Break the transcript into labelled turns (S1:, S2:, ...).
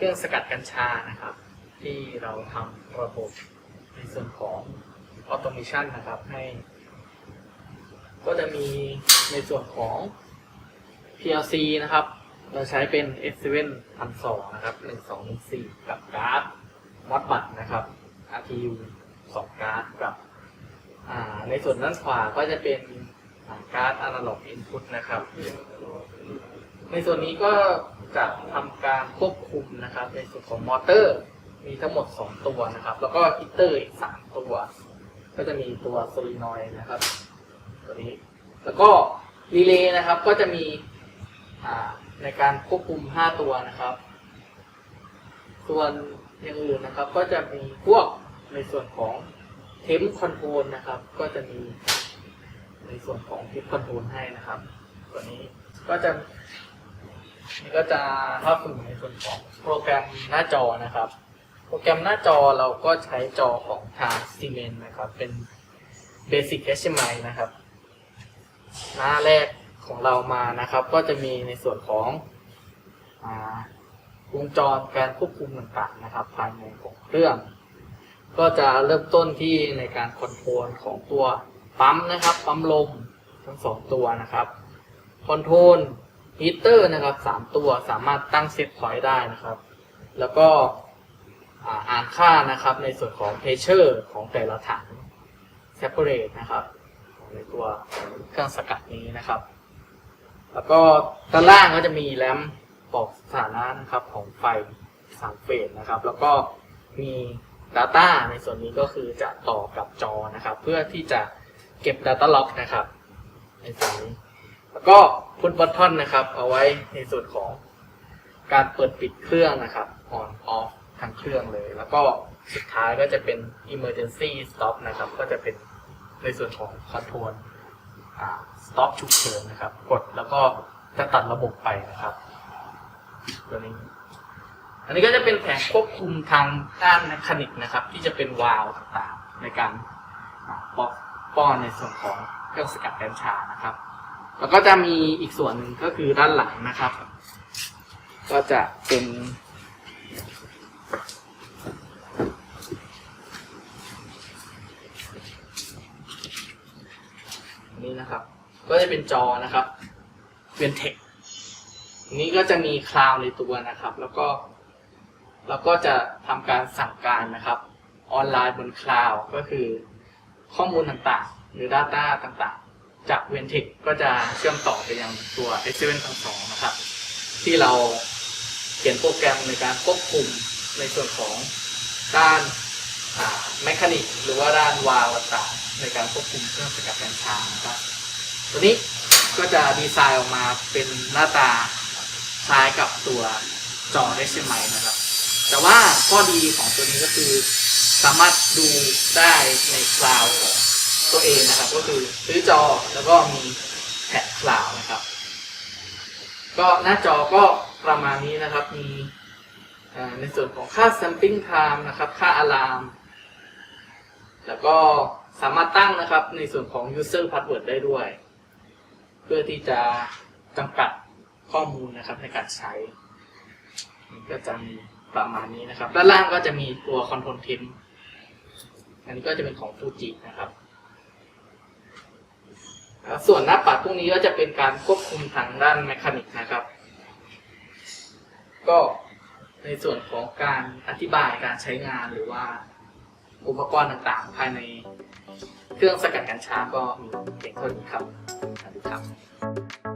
S1: เครื่องสกัดกัญชานะครับ ที่เราทำระบบในส่วนของ automation นะครับให้ ก็จะมีในส่วนของ PLC นะครับ เราใช้เป็น S7 1,200นะครับ 1214 กับการ์ดมอดบัตนะครับ RTU 2 การ์ดกับในส่วนด้านขวาก็จะเป็นการ์ด Analog Input นะครับ ในส่วนนี้ก็ จะทำการควบคุมนะครับ ในส่วนของมอเตอร์ มีทั้งหมด 2 ตัวนะครับ แล้วก็ฮีตเตอร์อีก3ตัว ก็จะมีตัวโซลินอยนะครับตัวนี้แล้วก็รีเลย์นะครับก็จะมีในการควบคุม 5 ตัวนะครับ ส่วนอย่างอื่นนะครับก็จะมีพวกในส่วนของเทมคอนโทรลนะครับ ก็จะมีในส่วนของเทมคอนโทรลให้นะครับ ตัวนี้ก็จะ นี่ก็จะเข้าสู่ในส่วนของโปรแกรมหน้าจอนะครับ โปรแกรมหน้าจอเราก็ใช้จอของทาง Siemens นะครับ เป็น Basic HDMI นะครับ หน้าแรกของเรามานะครับ ก็จะมีในส่วนของวงจรการควบคุมต่างๆนะครับ ภายในของเครื่อง ก็จะเริ่มต้นที่ในการคอนโทรลของตัวปั๊มนะครับ ปั๊มลมทั้งสองตัวนะครับคอนโทรล ฮีเตอร์นะครับสามตัวสามารถตั้งเซตพอยต์ได้นะครับ แล้วก็อ่าอานค่านะครับในส่วนของเพเชอร์ของแต่ละถัง separate นะครับ ในตัวเครื่องสกัดนี้นะครับ แล้วก็ด้านล่างก็จะมีแรมบอกสถานะนะครับของไฟสามเฟสนะครับ แล้วก็มี Data ในส่วนนี้ก็คือจะต่อกับจอนะครับ เพื่อที่จะเก็บ Data Log นะครับในส่วนนี้ แล้วก็ พุทบัตทอนนะครับ เอาไว้ในส่วนของการเปิดปิดเครื่องนะครับ on off ทั้งเครื่องเลย แล้วก็สุดท้ายก็จะเป็น emergency stop นะครับ ก็จะเป็นในส่วนของ control stop ฉุกเฉินนะครับ กดแล้วก็จะตัดระบบไปนะครับ ตัวนี้ อันนี้ก็จะเป็นแผงควบคุมทางด้านแมคานิกนะครับ ที่จะเป็นวาล์วต่างๆในการป้อนป้อนในส่วนของเครื่องสกัดกัญชานะครับ แล้วก็จะมีอีกส่วนหนึ่งก็คือด้านหลังนะครับ ก็จะเป็นนนี้นะครับ ก็จะเป็นจอนะครับเวนเทคนนี้ก็จะมีคลาวในตัวนะครับ แล้วก็แล้วก็จะทำการสั่งการนะครับ ออนไลน์บนคลาวก็คือข้อมูลต่างๆ หรือ Data ต่างๆ จาก v e n t e c ก็จะเชื่อมต่อไปยังตัว x 7 2 2นะครับ ที่เราเขียนโปรแกรมในการควบคุมในส่วนของด้านแมคานิกหรือว่าด้านวาล์วต่างในการควบคุมเครื่องสกัดกัญชานะครับ ตัวนี้ก็จะดีไซน์ออกมาเป็นหน้าตาคล้ายกับตัวจอ HDMI นะครับ แต่ว่าข้อดีของตัวนี้ก็คือสามารถดูได้ในคลาวด์ของ ตัวเองนะครับ ก็คือซื้อจอแล้วก็มีแท็กคลาวนะครับ ก็หน้าจอก็ประมาณนี้นะครับ มีในส่วนของค่า sampling time นะครับ ค่า alarm แล้วก็สามารถตั้งนะครับในส่วนของ user password ได้ด้วย เพื่อที่จะจำกัดข้อมูลนะครับในการใช้ก็จะมีประมาณนี้นะครับ ด้านล่างก็จะมีตัว control team อันนี้ก็จะเป็นของ Fuji นะครับ ส่วนหน้าปัดพวกนี้ก็จะเป็นการควบคุมทางด้านแมคานิกนะครับ ก็ในส่วนของการอธิบายการใช้งานหรือว่าอุปกรณ์ต่างๆ ภายในเครื่องสกัดกัญชาก็มีเพียงเท่านี้ครับสวัสดีครับ